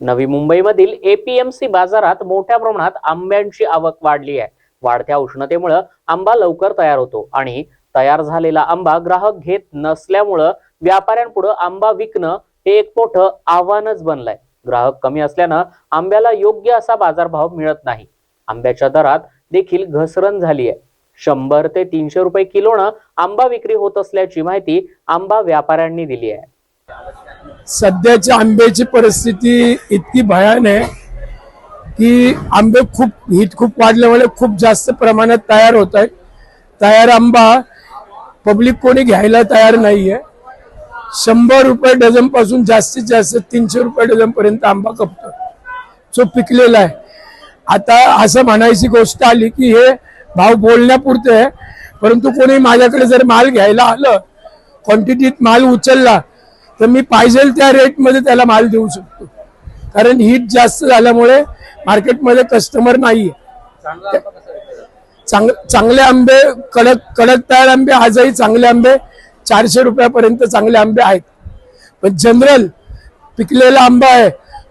नवी मुंबईमधील एपीएमसी बाजारात मोठ्या प्रमाणात आंब्यांची आवक वाढली आहे. वाढत्या उष्णतेमुळं आंबा लवकर तयार होतो आणि तयार झालेला आंबा ग्राहक घेत नसल्यामुळं व्यापाऱ्यांपुढे आंबा विकणं हे एक मोठं आव्हानच बनलंय. ग्राहक कमी असल्यानं आंब्याला योग्य असा बाजारभाव मिळत नाही. आंब्याच्या दरात देखील घसरण झाली आहे. शंभर ते तीनशे रुपये किलोनं आंबा विक्री होत असल्याची माहिती आंबा व्यापाऱ्यांनी दिली आहे. सध्याच्या आंब्याची परिस्थिती इतकी भयान आहे की आंबे खूप हीट खूप वाढल्यामुळे खूप जास्त प्रमाणात तयार होत आहे तयार आंबा पब्लिक कोणी घ्यायला तयार नाही आहे शंभर रुपये डझनपासून जास्तीत जास्त तीनशे रुपये डझन पर्यंत आंबा कपतो. जो पिकलेला आहे. आता असं म्हणायची गोष्ट आली की हे भाव बोलण्यापुरते आहे परंतु कोणी माझ्याकडे जर माल घ्यायला आलं क्वांटिटीत माल उचलला तर मी पाहिजे त्या रेटमध्ये त्याला माल देऊ शकतो. कारण हीट जास्त झाल्यामुळे मार्केटमध्ये कस्टमर नाही चांग चांगले आंबे कडक कडक तयार आंबे आजही चांगले आंबे चारशे रुपयापर्यंत चांगले आंबे आहेत. पण जनरल पिकलेला आंबा आहे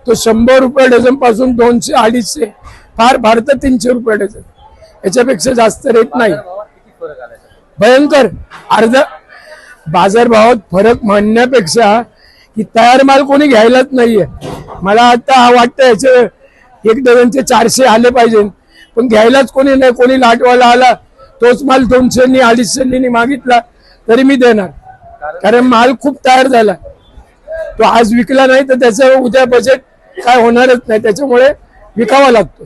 तो शंभर रुपये डझनपासून दोनशे अडीचशे फार फार तर तीनशे रुपये डझन. याच्यापेक्षा जास्त रेट नाही. भयंकर. अर्धा बाजारभावात फरक म्हणण्यापेक्षा की तयार माल कोणी घ्यायलाच नाहीये. मला आता वाटतं याचे एक डझनचे चारशे आले पाहिजे. पण घ्यायलाच कोणी नाही. कोणी लाटवाला आला तोच माल दोनशेनी अडीचशेनी मागितला तरी मी देणार. कारण माल खूप तयार झाला. तो आज विकला नाही तर त्याचं उद्या बजेट काय होणारच नाही. त्याच्यामुळे विकावा लागतो.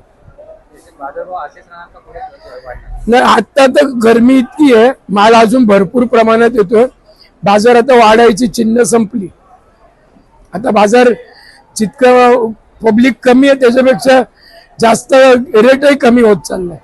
नाही आता तर गरमी इतकी आहे. माल अजून भरपूर प्रमाणात येतोय. बाजार आता वाढायची चिन्ह संपली. आता बाजार जितकं पब्लिक कमी आहे त्याच्यापेक्षा जास्त रेटही कमी होत चाललाय.